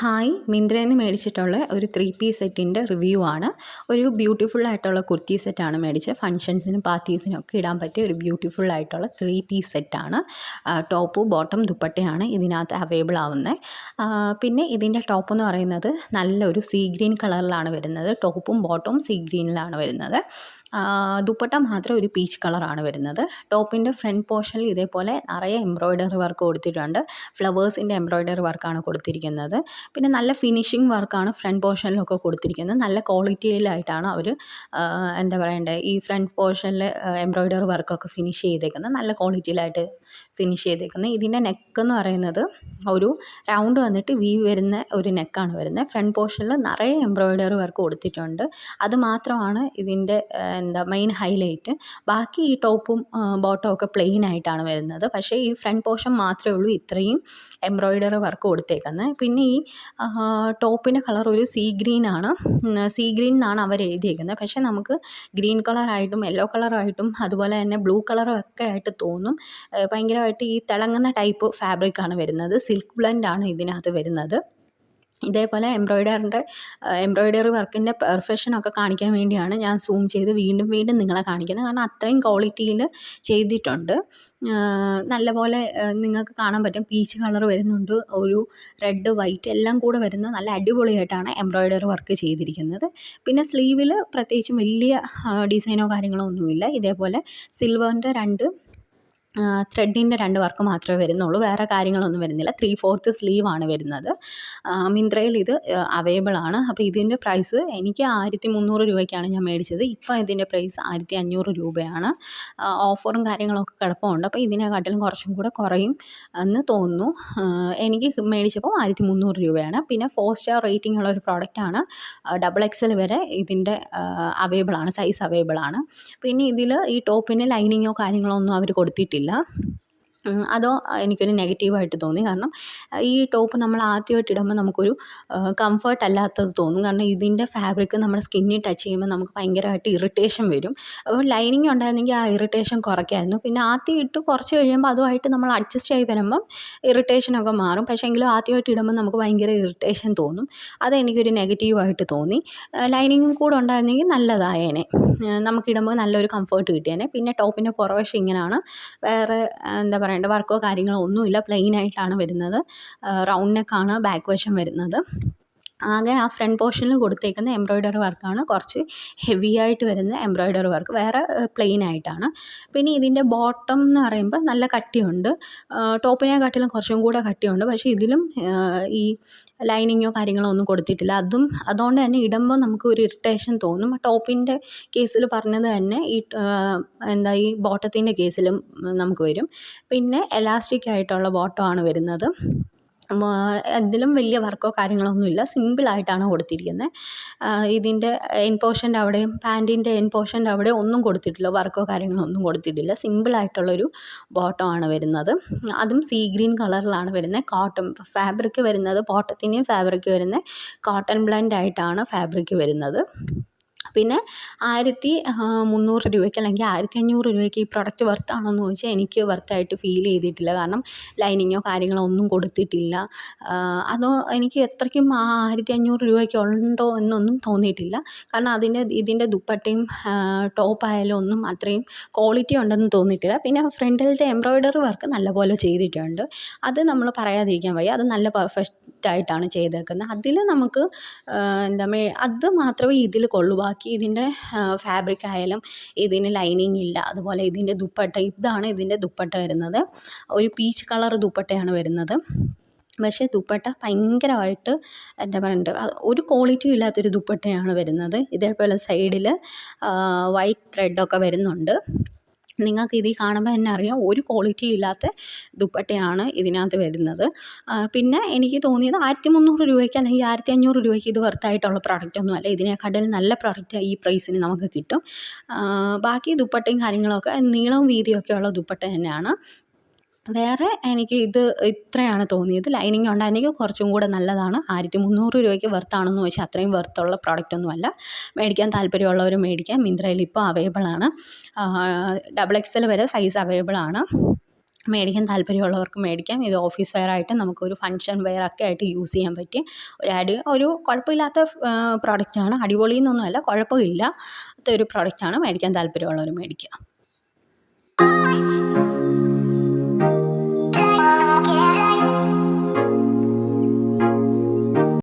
Hi മിന്ത്രയിൽ നിന്ന് മേടിച്ചിട്ടുള്ള ഒരു ത്രീ പീസ് സെറ്റിന്റെ റിവ്യൂ ആണ്. ഒരു ബ്യൂട്ടിഫുൾ ആയിട്ടുള്ള കുർത്തി സെറ്റാണ് മേടിച്ചത്. ഫങ്ഷൻസിനും പാർട്ടീസിനും ഒക്കെ ഇടാൻ പറ്റിയ ഒരു ബ്യൂട്ടിഫുൾ ആയിട്ടുള്ള ത്രീ പീസ് സെറ്റാണ് ടോപ്പ് ബോട്ടം ദുപ്പട്ടയാണ് ഇതിനകത്ത് അവൈലബിൾ ആവുന്നത് പിന്നെ ഇതിന്റെ ടോപ്പ് എന്ന് പറയുന്നത് നല്ലൊരു സീ ഗ്രീൻ കളറിലാണ് വരുന്നത്. ടോപ്പും ബോട്ടവും സീ ഗ്രീനിലാണ് വരുന്നത്. ദുപ്പട്ട മാത്രം ഒരു പീച്ച് കളറാണ് വരുന്നത്. ടോപ്പിന്റെ ഫ്രണ്ട് പോർഷനിൽ ഇതേപോലെ നിറയെ എംബ്രോയ്ഡറി വർക്ക് കൊടുത്തിട്ടുണ്ട്. ഫ്ലവേഴ്സിന്റെ എംബ്രോയ്ഡറി വർക്കാണ് കൊടുത്തിരിക്കുന്നത്. പിന്നെ നല്ല ഫിനിഷിംഗ് വർക്കാണ് ഫ്രണ്ട് പോർഷനിലൊക്കെ കൊടുത്തിരിക്കുന്നത്. നല്ല ക്വാളിറ്റിയിലായിട്ടാണ് അവർ എന്താ പറയണ്ടേ ഈ ഫ്രണ്ട് പോർഷനിൽ എംബ്രോയ്ഡറി വർക്കൊക്കെ ഫിനിഷ് ചെയ്തേക്കുന്നത്. നല്ല ക്വാളിറ്റിയിലായിട്ട് ഫിനിഷ് ചെയ്തേക്കുന്നത്. ഇതിന്റെ നെക്ക് എന്ന് പറയുന്നത് ഒരു റൗണ്ട് വന്നിട്ട് വി വരുന്ന ഒരു നെക്കാണ് വരുന്നത്. ഫ്രണ്ട് പോർഷനിൽ നിറയെ എംബ്രോയ്ഡറി വർക്ക് കൊടുത്തിട്ടുണ്ട്. അത് മാത്രമാണ് ഇതിന്റെ എന്താ മെയിൻ ഹൈലൈറ്റ് ബാക്കി ഈ ടോപ്പും ബോട്ടവും ഒക്കെ പ്ലെയിൻ ആയിട്ടാണ് വരുന്നത്. പക്ഷേ ഈ ഫ്രണ്ട് പോർഷൻ മാത്രമേ ഉള്ളൂ ഇത്രയും എംബ്രോയ്ഡറി വർക്ക് കൊടുത്തേക്കുന്നത് പിന്നെ ഈ ടോപ്പിന്റെ കളർ ഒരു സീ ഗ്രീൻ ആണ്. സീ ഗ്രീൻ എന്നാണ് അവർ എഴുതിയേക്കുന്നത് പക്ഷേ നമുക്ക് ഗ്രീൻ കളറായിട്ടും യെല്ലോ കളറായിട്ടും അതുപോലെ തന്നെ ബ്ലൂ കളറും ഒക്കെ ആയിട്ട് തോന്നും. ഭയങ്കരമായിട്ട് ഈ തിളങ്ങുന്ന ടൈപ്പ് ഫാബ്രിക്കാണ് വരുന്നത്. സിൽക്ക് ബ്ലൻഡാണ് ഇതിനകത്ത് വരുന്നത്. ഇതേപോലെ എംബ്രോയ്ഡറിന്റെ എംബ്രോയ്ഡറി വർക്കിന്റെ പെർഫെക്ഷനൊക്കെ കാണിക്കാൻ വേണ്ടിയാണ് ഞാൻ സൂം ചെയ്ത് വീണ്ടും വീണ്ടും നിങ്ങളെ കാണിക്കുന്നത്. കാരണം അത്രയും ക്വാളിറ്റിയിൽ ചെയ്തിട്ടുണ്ട്. നല്ലപോലെ നിങ്ങൾക്ക് കാണാൻ പറ്റും. പീച്ച് കളർ വരുന്നുണ്ട്. ഒരു റെഡ് വൈറ്റ് എല്ലാം കൂടെ വരുന്ന നല്ല അടിപൊളിയായിട്ടാണ് എംബ്രോയ്ഡറി വർക്ക് ചെയ്തിരിക്കുന്നത്. പിന്നെ സ്ലീവിൽ പ്രത്യേകിച്ചും വലിയ ഡിസൈനോ കാര്യങ്ങളോ ഒന്നുമില്ല. ഇതേപോലെ സിൽവറിന്റെ രണ്ട് ത്രെഡിന്റെ രണ്ട് വർക്ക് മാത്രമേ വരുന്നുള്ളൂ. വേറെ കാര്യങ്ങളൊന്നും വരുന്നില്ല. ത്രീ ഫോർത്ത് സ്ലീവാണ് വരുന്നത്. മിന്ത്രയിൽ ഇത് അവൈലബിൾ ആണ്. അപ്പോൾ ഇതിന്റെ പ്രൈസ് എനിക്ക് ആയിരത്തി മുന്നൂറ് രൂപയ്ക്കാണ് ഞാൻ മേടിച്ചത്. ഇപ്പോൾ ഇതിന്റെ പ്രൈസ് ആയിരത്തി അഞ്ഞൂറ് രൂപയാണ് ഓഫറും കാര്യങ്ങളൊക്കെ കിടപ്പുണ്ട്. അപ്പോൾ ഇതിനെക്കാട്ടിലും കുറച്ചും കൂടെ കുറയും എന്ന് തോന്നുന്നു. എനിക്ക് മേടിച്ചപ്പോൾ ആയിരത്തി മുന്നൂറ് രൂപയാണ്. പിന്നെ ഫോർ സ്റ്റാർ റേറ്റിംഗ് ഉള്ള ഒരു പ്രോഡക്റ്റാണ് ഡബിൾ എക്സൽ വരെ ഇതിന്റെ അവൈലബിൾ ആണ്. സൈസ് അവൈലബിൾ ആണ്. പിന്നെ ഇതിൽ ഈ ടോപ്പിന് ലൈനിങ്ങോ കാര്യങ്ങളോ ഒന്നും അവർ കൊടുത്തിട്ടില്ല. ¿Verdad? അതോ എനിക്കൊരു നെഗറ്റീവായിട്ട് തോന്നി. കാരണം ഈ ടോപ്പ് നമ്മൾ ആദ്യമായിട്ട് ഇടുമ്പോൾ നമുക്കൊരു കംഫർട്ട് അല്ലാത്തത് തോന്നും. കാരണം ഇതിന്റെ ഫാബ്രിക് നമ്മുടെ സ്കിന്നിൽ ടച്ച് ചെയ്യുമ്പോൾ നമുക്ക് ഭയങ്കരമായിട്ട് ഇറിറ്റേഷൻ വരും. അപ്പോൾ ലൈനിങ് ഉണ്ടായിരുന്നെങ്കിൽ ആ ഇറിറ്റേഷൻ കുറയ്ക്കായിരുന്നു. പിന്നെ ആദ്യം ഇട്ട് കുറച്ച് കഴിയുമ്പോൾ അതുമായിട്ട് നമ്മൾ അഡ്ജസ്റ്റ് ആയി വരുമ്പം ഇറിറ്റേഷനൊക്കെ മാറും. പക്ഷേ എങ്കിലും ആദ്യമായിട്ട് ഇടുമ്പോൾ നമുക്ക് ഭയങ്കര ഇറിറ്റേഷൻ തോന്നും. അതെനിക്കൊരു നെഗറ്റീവായിട്ട് തോന്നി. ലൈനിങ്ങും കൂടെ ഉണ്ടായിരുന്നെങ്കിൽ നല്ലതായേനെ. നമുക്കിടുമ്പോൾ നല്ലൊരു കംഫർട്ട് കിട്ടിയേനെ. പിന്നെ ടോപ്പിന്റെ പുറവശം ഇങ്ങനെയാണ് വേറെ എന്താ പറയേണ്ട വർക്കോ കാര്യങ്ങളോ ഒന്നുമില്ല. പ്ലെയിനായിട്ടാണ് വരുന്നത്. റൗണ്ട് നെക്കാണ് ബാക്ക് വശം വരുന്നത്. ആകെ ആ ഫ്രണ്ട് പോർഷനിൽ കൊടുത്തേക്കുന്ന എംബ്രോയ്ഡറി വർക്കാണ്. കുറച്ച് ഹെവി ആയിട്ട് വരുന്ന എംബ്രോയ്ഡറി വർക്ക്. വേറെ പ്ലെയിൻ ആയിട്ടാണ്. പിന്നെ ഇതിന്റെ ബോട്ടം എന്ന് പറയുമ്പോൾ നല്ല കട്ടിയുണ്ട്. ടോപ്പിനെക്കാട്ടിലും കുറച്ചും കൂടെ കട്ടിയുണ്ട്. പക്ഷേ ഇതിലും ഈ ലൈനിങ്ങോ കാര്യങ്ങളോ ഒന്നും കൊടുത്തിട്ടില്ല. അതും അതുകൊണ്ട് തന്നെ ഇടുമ്പോൾ നമുക്ക് ഒരു ഇറിറ്റേഷൻ തോന്നും. ടോപ്പിന്റെ കേസിൽ പറഞ്ഞത് തന്നെ ഈ എന്താ ഈ ബോട്ടത്തിന്റെ കേസിലും നമുക്ക് വരും. പിന്നെ എലാസ്റ്റിക് ആയിട്ടുള്ള ബോട്ടമാണ് വരുന്നത്. ഇതിലും വലിയ വർക്കോ കാര്യങ്ങളോ ഒന്നുമില്ല സിമ്പിളായിട്ടാണ് കൊടുത്തിരിക്കുന്നത് ഇതിന്റെ എൻ പോർഷന്റെ അവിടെയും പാന്റിന്റെ എൻ പോർഷന്റെ അവിടെ ഒന്നും കൊടുത്തിട്ടില്ല. വർക്കോ കാര്യങ്ങളോ ഒന്നും കൊടുത്തിട്ടില്ല സിമ്പിളായിട്ടുള്ളൊരു ആണ് വരുന്നത്. അതും സീ ഗ്രീൻ കളറിലാണ് വരുന്നത് കോട്ടൺ ഫാബ്രിക് വരുന്നത് ബോട്ടത്തിന്റെയും ഫാബ്രിക് വരുന്നത് കോട്ടൺ ബ്ലെൻഡ് ആയിട്ടാണ് ഫാബ്രിക് വരുന്നത്. പിന്നെ ആയിരത്തി മുന്നൂറ് രൂപയ്ക്ക് അല്ലെങ്കിൽ ആയിരത്തി അഞ്ഞൂറ് രൂപയ്ക്ക് ഈ പ്രൊഡക്റ്റ് വർത്താണോ എന്ന് ചോദിച്ചാൽ എനിക്ക് വർത്തായിട്ട് ഫീൽ ചെയ്തിട്ടില്ല. കാരണം ലൈനിങ്ങോ കാര്യങ്ങളോ ഒന്നും കൊടുത്തിട്ടില്ല. അതോ എനിക്ക് എത്രയ്ക്കും ആ ആയിരത്തി അഞ്ഞൂറ് രൂപയ്ക്ക് ഉണ്ടോ എന്നൊന്നും തോന്നിയിട്ടില്ല. കാരണം അതിന്റെ ഇതിന്റെ ദുപ്പട്ടയും ടോപ്പായാലും ഒന്നും അത്രയും ക്വാളിറ്റി ഉണ്ടെന്ന് തോന്നിയിട്ടില്ല. പിന്നെ ഫ്രണ്ടിലത്തെ എംബ്രോയ്ഡറി വർക്ക് നല്ലപോലെ ചെയ്തിട്ടുണ്ട്. അത് നമ്മൾ പറയാതിരിക്കാൻ വയ്യ. അത് നല്ല പെർഫെക്റ്റ് ആയിട്ടാണ് ചെയ്തേക്കുന്നത്. അതിൽ നമുക്ക് എന്താ അത് മാത്രമേ ഇതിൽ കൊള്ളൂ. ബാക്കി ഇതിന്റെ ഫാബ്രിക് ആയാലും ഇതിന് ലൈനിങ് ഇല്ല. അതുപോലെ ഇതിന്റെ ദുപ്പട്ട ഇതാണ് ഇതിന്റെ ദുപ്പട്ട വരുന്നത്. ഒരു പീച്ച് കളർ ദുപ്പട്ടയാണ് വരുന്നത്. പക്ഷേ ദുപ്പട്ട ഭയങ്കരമായിട്ട് എന്താ പറയണ്ടത് ഒരു ക്വാളിറ്റിയും ഇല്ലാത്തൊരു ദുപ്പട്ടയാണ് വരുന്നത്. ഇതേപോലെ സൈഡിൽ വൈറ്റ് ത്രെഡൊക്കെ വരുന്നുണ്ട്. നിങ്ങൾക്ക് ഇതിൽ കാണുമ്പോൾ തന്നെ അറിയാം ഒരു ക്വാളിറ്റി ഇല്ലാത്ത ദുപ്പട്ടയാണ് ഇതിനകത്ത് വരുന്നത്. പിന്നെ എനിക്ക് തോന്നിയത് ആയിരത്തി മുന്നൂറ് രൂപയ്ക്ക് അല്ലെങ്കിൽ ആയിരത്തി അഞ്ഞൂറ് രൂപയ്ക്ക് ഇത് വർത്തായിട്ടുള്ള പ്രോഡക്റ്റ് ഒന്നും അല്ല. ഇതിനെക്കാട്ടിലും നല്ല പ്രോഡക്റ്റ് ഈ പ്രൈസിന് നമുക്ക് കിട്ടും. ബാക്കി ദുപ്പട്ടയും കാര്യങ്ങളൊക്കെ നീളവും വീതിയൊക്കെ ഉള്ള ദുപ്പട്ട തന്നെയാണ്. വേറെ എനിക്ക് ഇത് ഇത്രയാണ് തോന്നിയത്. ലൈനിങ് ഉണ്ടായിരുന്നെങ്കിൽ കുറച്ചും കൂടെ നല്ലതാണ്. ആയിരത്തി മുന്നൂറ് രൂപയ്ക്ക് വെർത്താണെന്ന് ചോദിച്ചാൽ അത്രയും വെർത്തുള്ള പ്രോഡക്റ്റ് ഒന്നുമല്ല മേടിക്കാൻ താല്പര്യമുള്ളവർ മേടിക്കാം. മിന്ത്രയിൽ ഇപ്പോൾ അവൈലബിൾ ആണ്. ഡബിൾ എക്സൽ വരെ സൈസ് അവൈലബിൾ ആണ്. മേടിക്കാൻ താല്പര്യമുള്ളവർക്ക് മേടിക്കാം. ഇത് ഓഫീസ് വെയർ ആയിട്ട് നമുക്കൊരു ഫങ്ഷൻ വെയർ ഒക്കെ ആയിട്ട് യൂസ് ചെയ്യാൻ പറ്റിയ ഒരു അടി ഒരു കുഴപ്പമില്ലാത്ത പ്രോഡക്റ്റാണ് അടിപൊളി എന്നൊന്നുമല്ല കുഴപ്പമില്ലാത്ത ഒരു പ്രോഡക്റ്റാണ് മേടിക്കാൻ താല്പര്യമുള്ളവർ മേടിക്കുക